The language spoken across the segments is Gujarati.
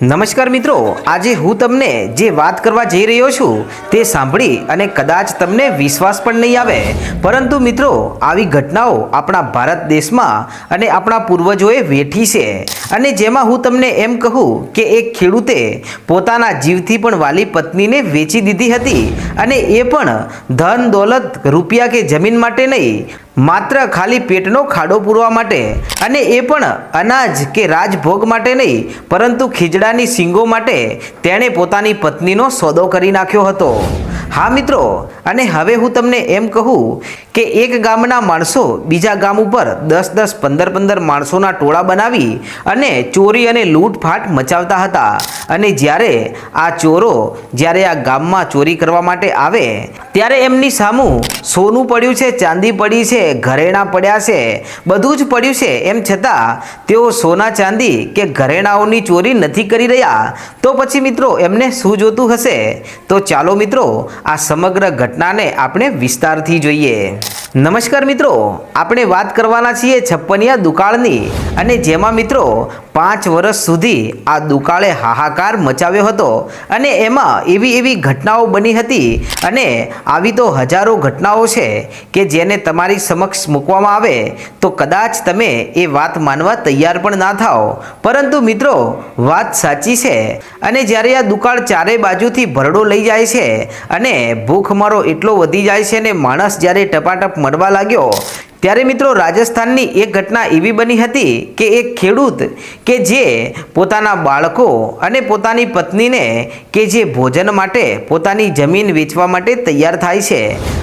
નમસ્કાર મિત્રો, આજે હું તમને જે વાત કરવા જઈ રહ્યો છું તે સાંભળી અને કદાચ તમને વિશ્વાસ પણ નહીં આવે. પરંતુ મિત્રો, આવી ઘટનાઓ આપણા ભારત દેશમાં અને આપણા પૂર્વજોએ વેઠી છે. અને જેમાં હું તમને એમ કહું કે એક ખેડૂતે પોતાના જીવથી પણ વાલી પત્નીને વેચી દીધી હતી અને એ પણ ધન દોલત રૂપિયા કે જમીન માટે નહીં. માત્ર ખાલી પેટનો ખાડો પૂરવા માટે અને એ પણ અનાજ કે રાજભોગ માટે નહીં, પરંતુ ખીજડાની સિંગો માટે તેણે પોતાની પત્નીનો સોદો કરી નાખ્યો હતો. હા મિત્રો, અને હવે હું તમને એમ કહું કે એક ગામના માણસો બીજા ગામ ઉપર દસ દસ પંદર પંદર માણસોના ટોળા બનાવી અને ચોરી અને લૂંટફાટ મચાવતા હતા. અને જ્યારે આ ચોરો જ્યારે આ ગામમાં ચોરી કરવા માટે આવે ત્યારે એમની સામું સોનું પડ્યું છે, ચાંદી પડી છે, ઘરેણાં પડ્યા છે, બધું જ પડ્યું છે. એમ છતાં તેઓ સોના, ચાંદી કે ઘરેણાઓની ચોરી નથી કરી રહ્યા. તો પછી મિત્રો એમને શું જોતું હશે? તો ચાલો મિત્રો આ સમગ્ર ઘટનાને આપણે વિસ્તારથી જોઈએ. નમસ્કાર મિત્રો, આપણે વાત કરવાના છીએ છપ્પનિયા દુકાળની. અને જેમાં મિત્રો પાંચ વર્ષ સુધી આ દુકાળે હાહાકાર મચાવ્યો હતો અને એમાં એવી એવી ઘટનાઓ બની હતી અને આવી તો હજારો ઘટનાઓ છે કે જેને તમારી સમક્ષ મૂકવામાં આવે તો કદાચ તમે એ વાત માનવા તૈયાર પણ ના થાઓ. પરંતુ મિત્રો, વાત સાચી છે. અને જ્યારે આ દુકાળ ચારે બાજુથી ભરડો લઈ જાય છે અને ભૂખમરો એટલો વધી જાય છે ને માણસ જ્યારે ટપાટપ મરવા લાગ્યો ત્યારે મિત્રો રાજસ્થાનની એક ઘટના એવી બની હતી કે એક ખેડૂત કે જે પોતાના બાળકો અને પોતાની પત્નીને કે જે ભોજન માટે પોતાની જમીન વેચવા માટે તૈયાર થાય છે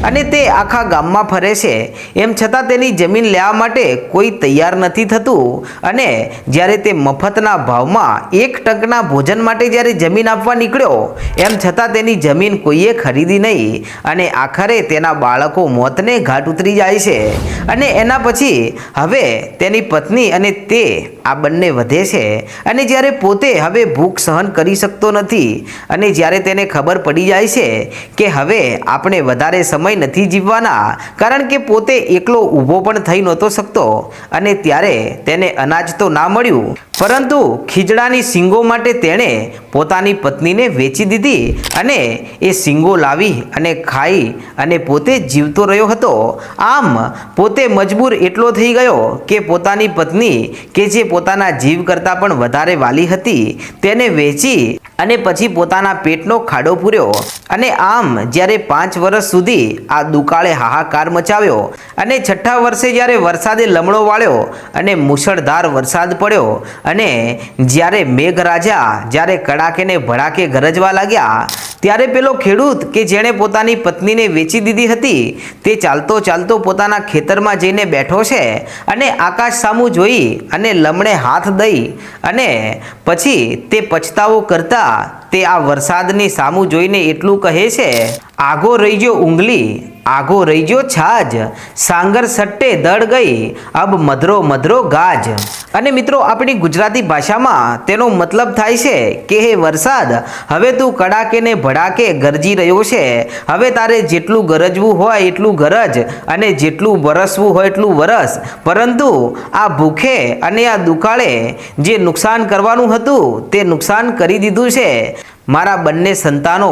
અને તે આખા ગામમાં ફરે છે. એમ છતાં તેની જમીન લેવા માટે કોઈ તૈયાર નથી થતું અને જ્યારે તે મફતના ભાવમાં એક ટંકના ભોજન માટે જ્યારે જમીન આપવા નીકળ્યો, એમ છતાં તેની જમીન કોઈએ ખરીદી નહીં અને આખરે તેના બાળકો મોતને ઘાટ ઉતરી જાય છે. અને એના પછી હવે તેની પત્ની અને તે આ બંને વધે છે. અને જ્યારે પોતે હવે ભૂખ સહન કરી શકતો નથી અને જ્યારે તેને ખબર પડી જાય છે કે હવે આપણે વધારે સમય નથી જીવવાના, કારણ કે પોતે એકલો ઊભો પણ થઈ નહોતો શકતો અને ત્યારે તેને અનાજ તો ના મળ્યું. પરંતુ ખીજડાની સિંગો માટે તેણે પોતાની પત્નીને વેચી દીધી અને એ સિંગો લાવી અને ખાઈ અને પોતે જીવતો રહ્યો હતો. આમ પોતે મજબૂર એટલો થઈ ગયો કે પોતાની પત્ની કે જે પોતાના જીવ કરતાં પણ વધારે વાલી હતી તેને વેચી અને પછી પોતાના પેટનો ખાડો પૂર્યો અને આમ જ્યારે પાંચ વર્ષ સુધી આ દુકાળે હાહાકાર મચાવ્યો અને છઠ્ઠા વર્ષે જ્યારે વરસાદે લમણો વાળ્યો અને મુશળધાર વરસાદ પડ્યો અને જ્યારે મેઘરાજા જ્યારે કડાકેને ભડાકે ગરજવા લાગ્યા, ત્યારે પેલો ખેડૂત કે જેણે પોતાની પત્નીને વેચી દીધી હતી, તે ચાલતો ચાલતો પોતાના ખેતરમાં જઈને બેઠો છે અને આકાશ સામું જોઈ અને લમણે હાથ દઈ અને પછી તે પછતાવો કરતા તે આ વરસાદની સામું જોઈને એટલું કહે છે આગો રહી ગયો ઉંગલી આગો રહી ગયો છાજ. સાંગર સટ્ટે દળ ગઈ, અબ મધરો મધરો ગાજ. અને મિત્રો, આપણી ગુજરાતી ભાષામાં તેનો મતલબ થાય છે, કે હે વરસાદ, હવે તું કડાકે ને ભડાકે ગરજી રહ્યો છે. હવે તારે જેટલું ગરજવું હોય એટલું ગરજ, અને જેટલું વરસવું હોય એટલું વરસ. પરંતુ આ ભૂખે અને આ દુકાળે જે નુકસાન કરવાનું હતું, તે નુકસાન કરી દીધું છે. મારા બંને સંતાનો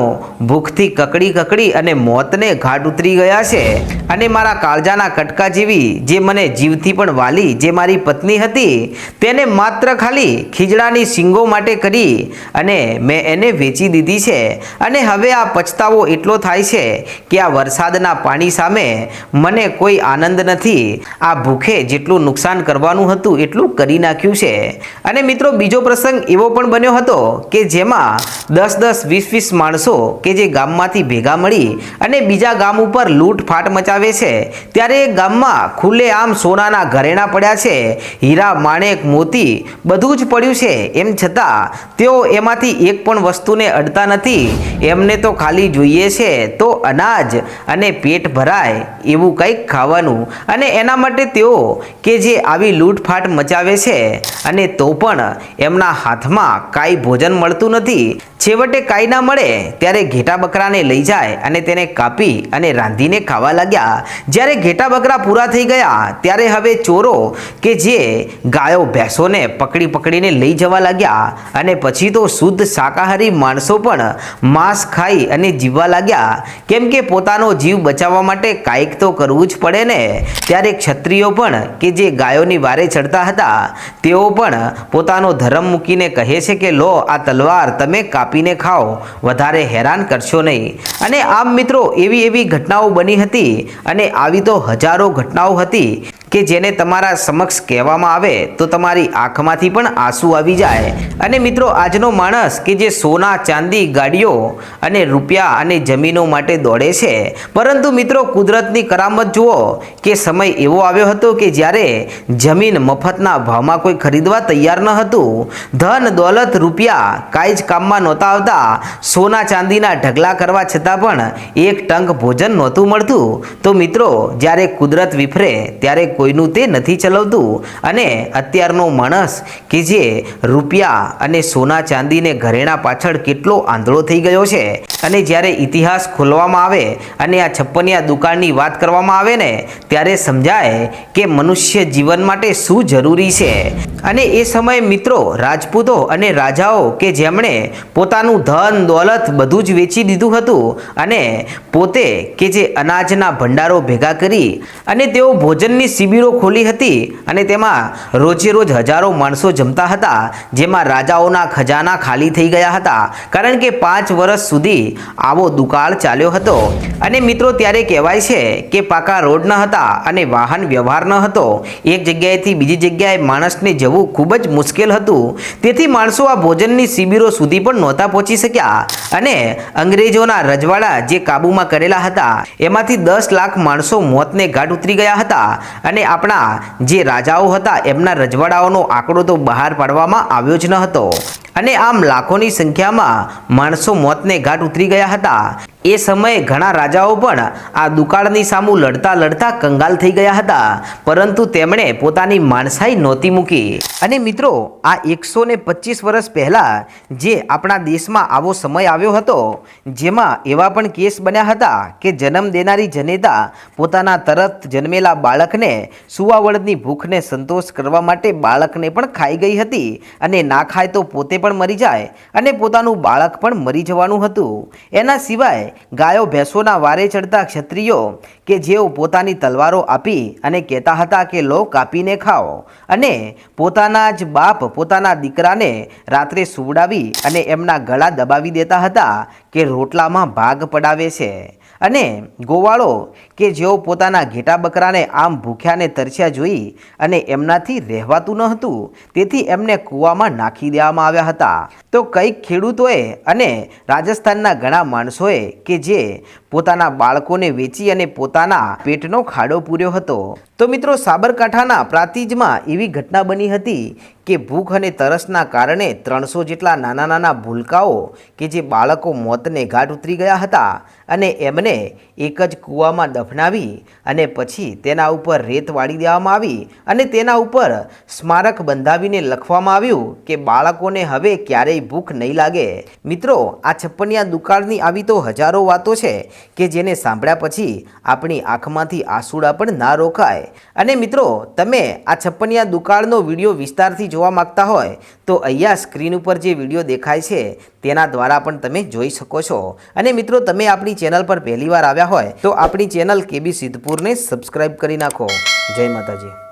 ભૂખથી કકડી કકડી અને મોતને ઘાટ ઉતરી ગયા છે અને મારા કાળજાના કટકા જેવી જે મને જીવથી પણ વાલી જે મારી પત્ની હતી, તેને માત્ર ખાલી ખીજડાની સિંગો માટે કરી અને મેં એને વેચી દીધી છે. અને હવે આ પછતાવો એટલો થાય છે કે આ વરસાદના પાણી સામે મને કોઈ આનંદ નથી. આ ભૂખે જેટલું નુકસાન કરવાનું હતું એટલું કરી નાખ્યું છે. અને મિત્રો, બીજો પ્રસંગ એવો પણ બન્યો હતો કે જેમાં દસ દસ વીસ વીસ માણસો કે જે ગામમાંથી ભેગા મળી અને બીજા ગામ ઉપર લૂંટફાટ મચાવે છે, ત્યારે ગામમાં ખુલ્લેઆમ સોનાના ઘરેણા પડ્યા છે, હીરા, માણેક, મોતી બધું જ પડ્યું છે. એમ છતાં તેઓ એમાંથી એક પણ વસ્તુને અડતા નથી. એમને તો ખાલી જોઈએ છે તો અનાજ અને પેટ ભરાય એવું કંઈક ખાવાનું. અને એના માટે તેઓ કે જે આવી લૂંટફાટ મચાવે છે અને તો પણ એમના હાથમાં કાંઈ ભોજન મળતું નથી. છેવટે છેવટે કાંઈ ના મળે, ત્યારે ઘેટા બકરાને લઈ જાય અને તેને કાપી અને રાંધીને ખાવા લાગ્યા. જ્યારે ઘેટા બકરા પૂરા થઈ ગયા, ત્યારે હવે ચોરો કે જે ગાયો ભેંસોને પકડી પકડીને લઈ જવા લાગ્યા અને પછી તો શુદ્ધ શાકાહારી માણસો પણ માંસ ખાઈ અને જીવવા લાગ્યા. કેમ કે પોતાનો જીવ બચાવવા માટે કાંઈક તો કરવું જ પડે ને. ત્યારે ક્ષત્રિયો પણ કે જે ગાયોની વારે ચડતા હતા, તેઓ પણ પોતાનો ધર્મ મૂકીને કહે છે કે, લો, આ તલવાર તમે કાપીને ખાઓ. વધારે હેરાન કરશો નહીં. અને આમ મિત્રો એવી એવી ઘટનાઓ બની હતી અને આવી તો હજારો ઘટનાઓ હતી. કે જેને તમારા સમક્ષ કહેવામાં આવે તો તમારી આંખમાંથી પણ આંસુ આવી જાય. અને મિત્રો, આજનો માણસ કે જે સોના, ચાંદી, ગાડીઓ અને રૂપિયા અને જમીનો માટે દોડે છે. પરંતુ મિત્રો, કુદરતની કરામત જુઓ કે સમય એવો આવ્યો હતો કે જ્યારે જમીન મફતના ભાવમાં કોઈ ખરીદવા તૈયાર ન હતું. ધન, દોલત, રૂપિયા કાંઈ જ કામમાં નહોતા આવતા. સોના, ચાંદીના ઢગલા કરવા છતાં પણ એક ટંક ભોજન નહોતું મળતું. તો મિત્રો, જ્યારે કુદરત વિફરે, ત્યારે કોઈનું તે નથી ચલાવતું. અને અત્યારનો માણસ કે જે રૂપિયા અને સોના ચાંદીને ઘરેણા પાછળ કેટલો આંધળો થઈ ગયો છે. અને જ્યારે ઇતિહાસ ખોલવામાં આવે અને આ છપ્પનિયા દુકાળની વાત કરવામાં આવે ને, ત્યારે સમજાય કે મનુષ્ય જીવન માટે શું જરૂરી છે. અને એ સમયે મિત્રો, રાજપૂતો અને રાજાઓ કે જેમણે પોતાનું ધન, દોલત બધું જ વેચી દીધું હતું અને પોતે કે જે અનાજના ભંડારો ભેગા કરી અને તેઓ ભોજનની શિબિરો ખોલી હતી અને તેમાં રોજે રોજ હજારો માણસો જમતા હતા, જેમાં રાજાઓના ખજાના ખાલી થઈ ગયા હતા. કારણ કે પાંચ વર્ષ સુધી આવો દુકાળ ચાલ્યો હતો. અને મિત્રો, ત્યારે કહેવાય છે કે પાકા રોડ ન હતા અને વાહન વ્યવહાર ન હતો. એક જગ્યાએથી બીજી જગ્યાએ માણસને જવું ખૂબ જ મુશ્કેલ હતું. તેથી માણસો આ ભોજનની શિબિરો સુધી પણ નહોતા પહોંચી શક્યા. અને અંગ્રેજોના રજવાડા જે કાબૂમાં કરેલા હતા, એમાંથી દસ લાખ માણસો મોતને ઘાટ ઉતરી ગયા હતા. અને આપણા જે રાજાઓ હતા, એમના રજવાડાઓનો આંકડો તો બહાર પાડવામાં આવ્યો જ ન હતો. અને આમ લાખોની સંખ્યામાં માણસો મોતને ઘાટ ઉતરી ગયા હતા. એ સમયે ઘણા રાજાઓ પણ આ દુકાળની સામું લડતા લડતા કંગાલ થઈ ગયા હતા. પરંતુ તેમણે પોતાની માણસાઈ નહોતી મૂકી. અને મિત્રો, આ એકસો પચીસ વર્ષ પહેલાં જે આપણા દેશમાં આવો સમય આવ્યો હતો, જેમાં એવા પણ કેસ બન્યા હતા કે જન્મ દેનારી જનેતા પોતાના તરત જન્મેલા બાળકને સુવાવડની ભૂખને સંતોષ કરવા માટે બાળકને પણ ખાઈ ગઈ હતી અને ના ખાય તો પોતે પણ મરી જાય અને પોતાનું બાળક પણ મરી જવાનું હતું. એના સિવાય ગાયો ભેંસોના વારે ચડતા ક્ષત્રિયો કે જેઓ પોતાની તલવારો આપી અને કહેતા હતા કે, લો, કાપીને ખાઓ. અને પોતાના જ બાપ પોતાના દીકરાને રાત્રે સુવડાવી અને એમના ગળા દબાવી દેતા હતા કે, રોટલામાં ભાગ પડાવે છે. અને ગોવાળો કે જેઓ પોતાના ઘેટા બકરાને આમ ભૂખ્યાને તરસ્યા જોઈ અને એમનાથી રહેવાતું ન હતું, તેથી એમને કૂવામાં નાખી દેવામાં આવ્યા હતા. તો કંઈક ખેડૂતોએ અને રાજસ્થાનના ઘણા માણસોએ કે જે પોતાના બાળકોને વેચી અને પોતાના પેટનો ખાડો પૂર્યો હતો. તો મિત્રો, સાબરકાંઠાના પ્રાતિજમાં એવી ઘટના બની હતી કે ભૂખ અને તરસના કારણે ત્રણસો જેટલા નાના નાના ભૂલકાઓ કે જે બાળકો મોતને ઘાટ ઉતરી ગયા હતા અને એમને એક જ કૂવામાં દફનાવી અને પછી તેના ઉપર રેત વાળી દેવામાં આવી અને તેના ઉપર સ્મારક બંધાવીને લખવામાં આવ્યું કે બાળકોને હવે ક્યારેય ભૂખ નહીં લાગે. મિત્રો, આ છપ્પનિયા દુકાળની આવી તો હજારો વાતો છે કે જેને સાંભળ્યા પછી આપણી આંખમાંથી આંસુડા પણ ના રોકાય. અને મિત્રો, તમે આ છપ્પનિયા દુકાળનો વીડિયો વિસ્તારથી જોવા માગતા હોય તો અહીંયા સ્ક્રીન ઉપર જે વીડિયો દેખાય છે તેના દ્વારા પણ તમે જોઈ શકો છો. અને મિત્રો, તમે આપણી ચેનલ પર પહેલીવાર આવ્યા હોય તો આપણી ચેનલ કેબી સિદ્ધપુરને સબસ્ક્રાઈબ કરી નાખો. જય માતાજી.